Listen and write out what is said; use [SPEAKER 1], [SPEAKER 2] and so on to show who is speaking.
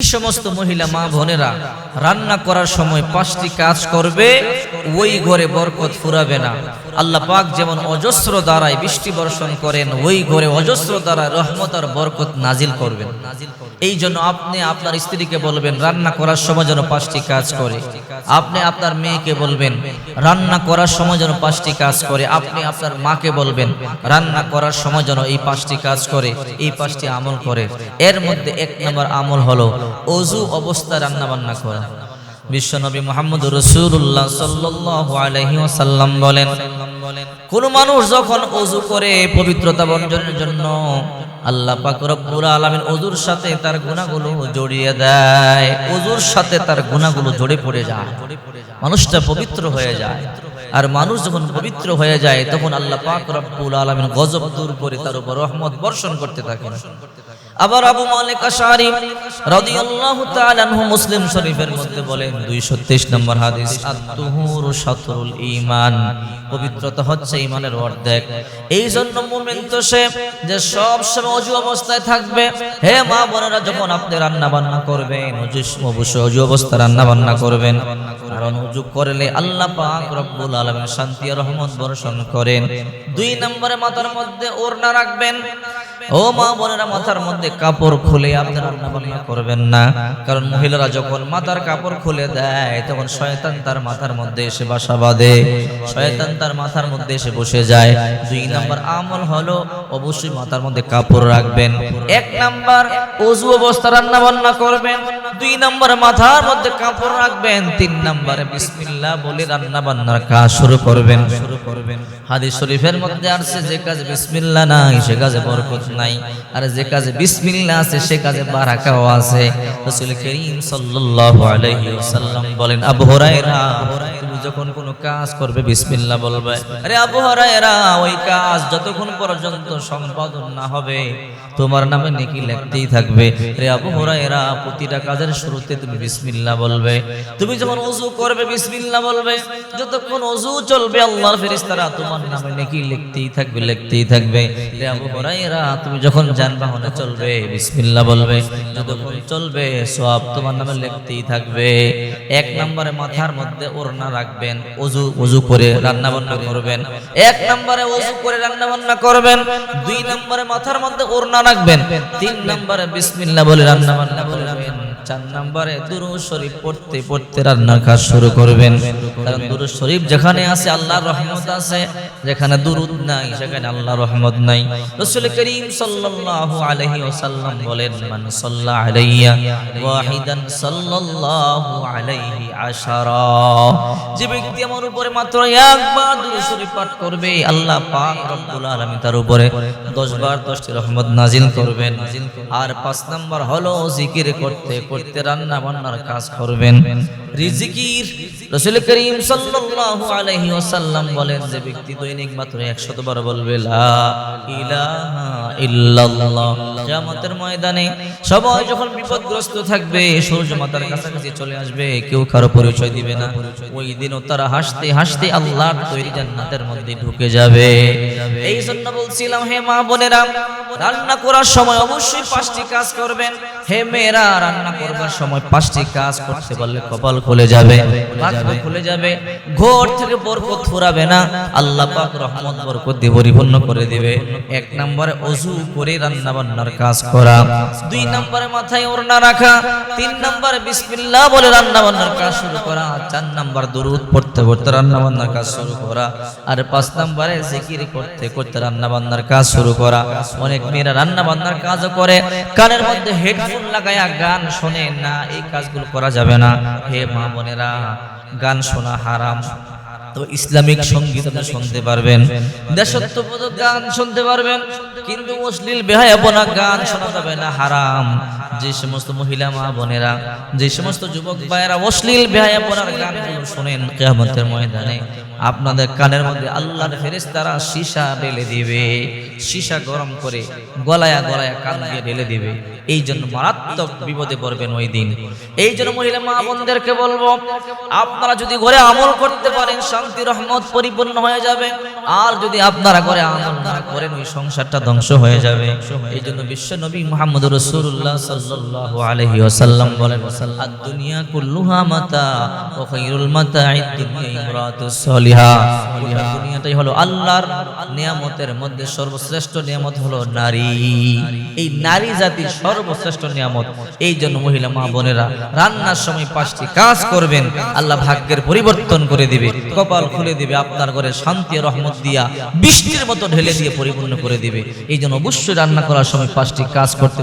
[SPEAKER 1] সমস্ত মহিলা মা বোনেরা রান্না করার সময় পাঁচটি কাজ করবে, ওই ঘরে বরকত ফুরাবে না। আল্লাহ পাক যেমন অজস্র দ্বারায় বৃষ্টি বর্ষণ করেন, ওই ঘরে অজস্র দ্বারায় রহমত আর বরকত নাজিল করবেন। এই জন্য আপনি আপনার স্ত্রীকে বলবেন, রান্না করার সময় যেন পাঁচটি কাজ করে। আপনি আপনার মেয়েকে বলবেন, রান্না করার সময় যেন পাঁচটি কাজ করে। আপনি আপনার মাকে বলবেন, রান্না করার সময় যেন এই পাঁচটি কাজ করে। এই পাঁচটি আমল করে। এর মধ্যে এক নম্বর আমল হলো অজু অবস্থায় রান্না বান্না করা। বিশ্বনবী মোহাম্মদ রসুল্লাহ আলাইহি বলেন, কোন মানুষ যখন অজু করে পবিত্রতা বর্জনের জন্য আল্লাহ আলামিন অজুর সাথে তার গুনাহগুলো জড়িয়ে দেয়। অজুর সাথে তার গুনাহগুলো জড়ে পড়ে যায়। মানুষটা পবিত্র হয়ে যায়। আর মানুষ যখন পবিত্র হয়ে যায়, তখন আল্লাহ পাক রব্বুল আলামিন গজব দূর করে তার উপর রহমত বর্ষণ করতে থাকেন। আবার আবু মালিক আশআরি রাদিয়াল্লাহু তাআলা আনহু মুসলিম শরীফের মধ্যে বলেন 223 নম্বর হাদিস, আত-তুহুরু শাতরুল ঈমান, পবিত্রতা হচ্ছে ঈমানের অর্ধেক। এই জন্য মুমিন তো সে যে সব সময় অজু অবস্থায় থাকবে, হে মা বোনেরা যখন আপনি রান্না বান্না করবেন, অজু অবশ্যই অজু অবস্থায় রান্না বান্না করবেন। কারণ অজু করলে আল্লাহ পাক রব্বুল আলামিন শান্তি রহমত বর্ষণ করেন। দুই নম্বরে মাথার মধ্যে ওড়না রাখবেন। ও মা বোনেরা, মাথার মধ্যে কাপড় খুলে আপনি রান্না বান্না করবেন না। কারণ মহিলারা যখন মাথার কাপড় খুলে দেয়, তখন শয়তান তার মাথার মধ্যে এসে বাসা বাঁধে। শয়তান তার মাথার মধ্যে এসে বসে যায়। দুই নাম্বার আমল হলো অবশ্যই মাথার মধ্যে কাপড় রাখবেন। এক নাম্বার অজু অবস্থা রান্না বান্না করবেন। দুই নম্বরে মাথার মধ্যে কাপড় রাখবেন, তিন নম্বরে বিসমিল্লাহ বলে রান্না বান্নার কাজ শুরু করবেন। শুরু করবেন হাদিস শরীফের মধ্যে আসছে, যে কাজে বিসমিল্লাহ নাই, সে কাজে বরকত নাই। আর যে কাজে বিসমিল্লাহ আছে, সে কাজে বারাকাও আছে। রাসূল করিম সাল্লাল্লাহু আলাইহি ওয়াসাল্লাম বলেন, আবু হুরায়রা যখন কোনো কাজ করবে, বিসমিল্লাহ বলবে, আরে আবু হুরায়রা, ওই কাজ যতক্ষণ পর্যন্ত সম্পাদন না হবে, তোমার নামে নেকি লিখতেই থাকবে। রে আবু হুরায়রা, প্রতিটা কাজের শুরুতে তুমি বিসমিল্লাহ বলবে। তুমি যখন ওযু করবে, বিসমিল্লাহ বলবে। যতক্ষণ ওযু চলবে, আল্লাহর ফেরেশতারা তোমার নামে নেকি লিখতেই থাকবে লিখতেই থাকবে। রে আবু হুরায়রা, তুমি যখন যানবাহনে চলবে, বিসমিল্লাহ বলবে। যতক্ষণ চলবে, সওয়াব তোমার নামে লিখতেই থাকবে। এক নম্বরে মাথার মধ্যে ওড়না রাখবেন, উজু ওযু করে রান্না বান্না করবেন। এক নম্বরে উজু করে রান্না বান্না করবেন, দুই নম্বরে মাথার মধ্যে ওড়না রাখবেন, তিন নম্বরে বিসমিল্লাহ বলে রান্না বান্না করবেন। চার নম্বরে দুরূদ শরীফ পড়তে পড়তে রান্নার কাজ শুরু করবেন। কারণ দুরূদ শরীফ যেখানে আছে আল্লাহর রহমত আছে, যেখানে দুরূদ নাই, সেখানে আল্লাহর রহমত নাই। রাসূল করিম সাল্লাল্লাহু আলাইহি ওয়াসাল্লাম বলেন, মান সাল্লা আলাইয়া ওয়াহিদান সাল্লাল্লাহু আলাইহি আশারা। যে ব্যক্তি আমার উপরে মাত্র একবার দুরূদ শরীফ পাঠ করবে, আল্লাহ পাক রব্বুল আলামিন তার উপরে 10 বার 10টি রহমত নাজিল করবেন। আর পাঁচ নাম্বার হলো জিকির করতে করতে রান্না বান্নার কাজ করবেন। রিজিকির রসুল করিম সাল্লাল্লাহু আলাইহি ওয়াসাল্লাম বলেন যে ব্যক্তি দৈনিক মাত্র 100 বার বলবে, লা ইলাহা ইল্লাল্লাহ। ময়দানে সবাই যখন বিপদগ্রস্ত থাকবে, সূর্য মাতার কাছাকাছি চলে আসবে, কেউ কারও পরিচয় দিবে না। ওই দিনও তারা হাসতে হাসতে আল্লাহর তৈরি জান্নাতের মধ্যে ঢুকে যাবে। এই জন্য বলছিলাম, হে মা বোনেরা, রান্না করার সময় অবশ্যই পাঁচটি কাজ করবেন। হে মেয়েরা, রান্না করবার সময় পাঁচটি কাজ করতে পারলে কপাল খুলে যাবে খুলে যাবে, ঘর থেকে বরকত ফুরাবে না। আল্লাহ পাক রহমত, বরকত দিয়ে পরিপূর্ণ করে দিবে। এক নম্বরে অজু করে রান্না বান্নার কাজ করা। দুই নম্বরে মাথায় ওড়না রাখা তিন নম্বরে বিসমিল্লাহ বলে রান্না বান্নার কাজ শুরু করা চার নম্বর দুরুদ পড়তে পড়তে রান্না বান্নার কাজ শুরু করা আর পাঁচ নম্বরে জিকির করতে করতে রান্না বান্নার কাজ শুরু করা। অনেক মেয়েরা রান্না বান্নার কাজও করে কানের মধ্যে হেডফোন লাগায়া গান শোনে না এই কাজগুলো করা যাবে না। হে মা বোনেরা গান শোনা হারাম। তো ইসলামিক সংগীত আপনি শুনতে পারবেন। দেশত্ববোধক গান শুনতে পারবেন, কিন্তু অশ্লীল বেহায়াপনা গান শোনা যাবে না, হারাম। যে সমস্ত মহিলা মা বোনেরা, যে সমস্ত যুবক ভাইয়েরা অশ্লীল বেহায়াপনার গান শোনেন, কেয়ামতের ময়দানে। আপনাদের কানের মধ্যে আল্লাহর ফেরেশতারা সীসা ঢেলে দিবে। সীসা গরম করে গলায়া গলায়া কান দিয়ে ঢেলে দিবে। এই জন্য মারাত্মক বিপদে পড়বেন ওই দিন। এই জন্য মহিলা মা বোনদেরকে বলব, আপনারা যদি ঘরে আমল করতে পারেন, শান্তি, রহমত পরিপূর্ণ হয়ে যাবে। আর যদি আপনারা ঘরে আমল না করেন, ওই সংসারটা ধ্বংস হয়ে যাবে। এই জন্য বিশ্ব নবী মোহাম্মদ রসুল্লাহ সাল্লাল্লাহু আলাইহি ওয়াসাল্লাম বলেন দুনিয়া কুল্লুহা মাতা, ওয়া খায়রুল মাতাঈদ দুনিয়া দুনিয়াটাই হলো আল্লাহর নিয়ামতের মধ্যে সর্বশ্রেষ্ঠ নিয়ামত হলো নারী। এই নারী জাতির সর্বশ্রেষ্ঠ নিয়ামত, এই জন্য মহিলা মা বোনেরা রান্নার সময় পাঁচটি কাজ করবেন। আল্লাহ ভাগ্যের পরিবর্তন করে দিবে, কপাল খুলে দিবে, আপনার ঘরে শান্তি রহমত দিয়া বৃষ্টির মতো ঢেলে দিয়ে পরিপূর্ণ করে দিবে। এই জন্য অবশ্যই রান্না করার সময় পাঁচটি কাজ করতে